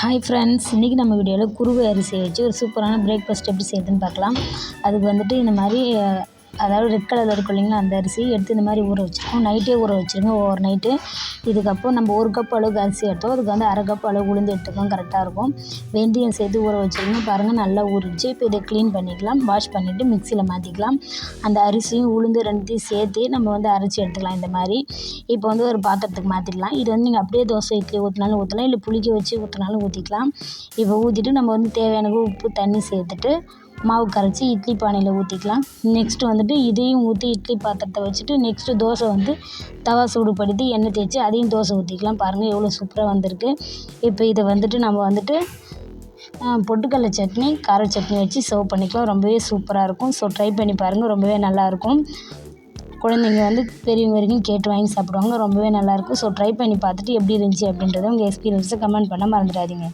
Hi friends இன்றைக்கி நம்ம வீடியோவில் குருவை அரிசியை வச்சு ஒரு சூப்பரான பிரேக்ஃபாஸ்ட் எப்படி செய்யுதுன்னு பார்க்கலாம். அதுக்கு வந்துட்டு இந்த மாதிரி அதாவது ரெட் கலரில் இருக்கும் இல்லைங்களா அந்த அரிசி எடுத்து இந்த மாதிரி ஊற வச்சுருக்கோம். நைட்டே ஊற வச்சுருங்க ஓவர் நைட்டு இதுக்கப்புறம் நம்ம ஒரு கப் அளவுக்கு அரிசி எடுத்தோம். அதுக்கு வந்து அரை கப் அளவு உளுந்து எடுத்துக்கோம் கரெக்டாக இருக்கும். வெந்தயம் சேர்த்து ஊற வச்சுருங்க பாருங்கள் நல்லா ஊறிடுச்சு. இப்போ இதை க்ளீன் பண்ணிக்கலாம் வாஷ் பண்ணிவிட்டு மிக்சியில் மாற்றிக்கலாம் அந்த அரிசியும் உளுந்து ரெண்டுத்தையும் சேர்த்து நம்ம வந்து அரைச்சி எடுத்துக்கலாம் இந்த மாதிரி. இப்போ வந்து ஒரு பாத்திரத்துக்கு மாற்றிக்கலாம் இது வந்து நீங்கள் அப்படியே தோசை இட்லி ஊற்றினாலும் ஊற்றலாம் இல்லை புளிக்க வச்சு ஊற்றினாலும் ஊற்றிக்கலாம் இப்போ ஊற்றிட்டு நம்ம வந்து தேவையான உப்பு தண்ணி சேர்த்துட்டு மாவு கரைச்சி இட்லி பானையில் ஊற்றிக்கலாம் நெக்ஸ்ட்டு வந்துட்டு இதையும் ஊற்றி இட்லி பாத்திரத்தை வச்சுட்டு நெக்ஸ்ட்டு தோசை வந்து தவா சூடுபடுத்தி எண்ணெய் தேய்ச்சி அதையும் தோசை ஊற்றிக்கலாம் பாருங்கள் எவ்வளோ சூப்பராக வந்திருக்கு. இப்போ இதை வந்துட்டு நம்ம வந்துட்டு பொட்டுக்கடலை சட்னி கார சட்னி வச்சு சர்வ் பண்ணிக்கலாம். ரொம்பவே சூப்பராக இருக்கும். ஸோ ட்ரை பண்ணி பாருங்கள் ரொம்பவே நல்லாயிருக்கும் குழந்தைங்க வந்து பெரியவங்க வரைக்கும் கேட்டு வாங்கி சாப்பிடுவாங்க ரொம்பவே நல்லாயிருக்கும் ஸோ ட்ரை பண்ணி பார்த்துட்டு எப்படி இருந்துச்சு அப்படின்றத உங்கள் எக்ஸ்பீரியன்ஸை கமெண்ட் பண்ண மறந்துடாதீங்க.